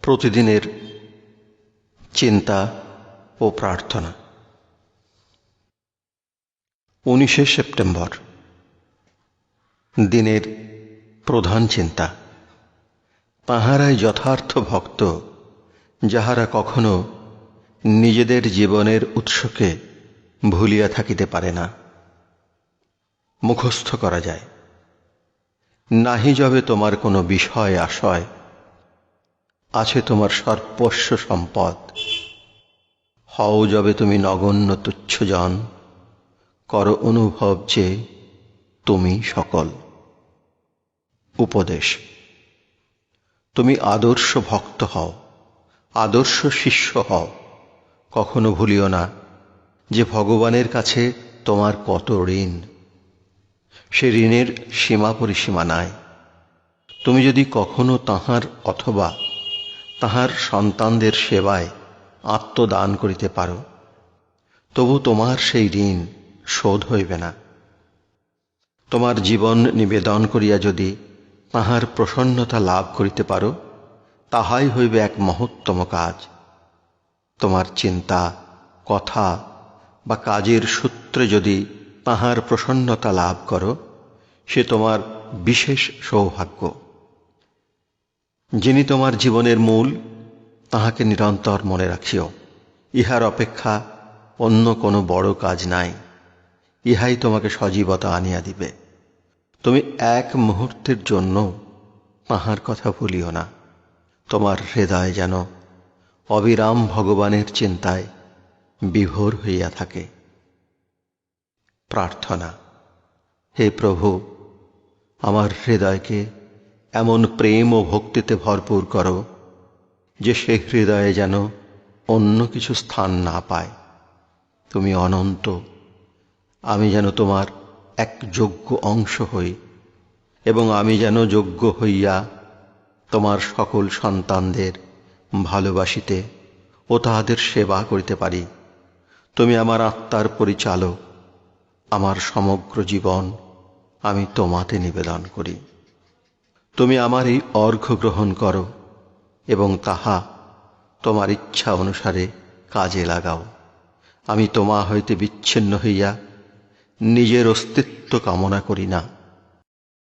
প্রতিদিনের চিন্তা ও প্রার্থনা। উনিশে সেপ্টেম্বর, দিনের প্রধান চিন্তা। তাহারাই যথার্থ ভক্ত যাহারা কখনো নিজেদের জীবনের উৎসকে ভুলিয়া থাকিতে পারে না। মুখস্থ করা যায়। নাহি যবে তোমার কোনো বিষয় আশয় আছে তোমার সর্বস্ব সম্পদ। হও যবে তুমি নগণ্য তুচ্ছজন। কর অনুভব যে তুমি সকল। উপদেশ। তুমি আদর্শ ভক্ত হও, আদর্শ শিষ্য হও। কখনো ভুলিও না যে ভগবানের কাছে তোমার কত ঋণ। সে ঋণের সীমা পরিসীমা নাই। তুমি যদি কখনো তাহার অথবা তাহার সন্তানদের সেবায় আত্মদান করিতে পারো। তবু তোমার সেই ঋণ শোধ হইবে না। তোমার জীবন নিবেদন করিয়া যদি তাহার প্রসন্নতা লাভ করিতে পারো, তাহাই হইবে এক মহত্তম কাজ। তোমার চিন্তা, কথা বা কাজের সূত্রে যদি তাহার প্রসন্নতা লাভ করো, সে তোমার বিশেষ সৌভাগ্য। যিনি তোমার জীবনের মূল, তাহাকে নিরন্তর মনে রাখিও। ইহার অপেক্ষা অন্য কোনো বড় কাজ নাই। ইহাই তোমাকে সজীবতা আনিয়া দিবে। তুমি এক মুহূর্তের জন্য তাহার কথা ভুলিও না। তোমার হৃদয় যেন অবিরাম ভগবানের চিন্তায় বিভোর হইয়া থাকে। প্রার্থনা, হে প্রভু, আমার হৃদয়কে এমন প্রেম ও ভক্তিতে ভরপুর করো, যে সে হৃদয়ে যেন অন্য কিছু স্থান না পায়। তুমি অনন্ত, আমি যেন তোমার এক যোগ্য অংশ হই, এবং আমি যেন যোগ্য হইয়া তোমার সকল সন্তানদের ভালোবাসিতে ও তাহাদের সেবা করিতে পারি। তুমি আমার আত্মার পরিচালক, আমার সমগ্র জীবন আমি তোমাতে নিবেদন করি। তুমি আমার এই অর্ঘ্য গ্রহণ করো এবং তাহা তোমার ইচ্ছা অনুসারে কাজে লাগাও। আমি তোমা হইতে বিচ্ছিন্ন হইয়া নিজের অস্তিত্ব কামনা করি না।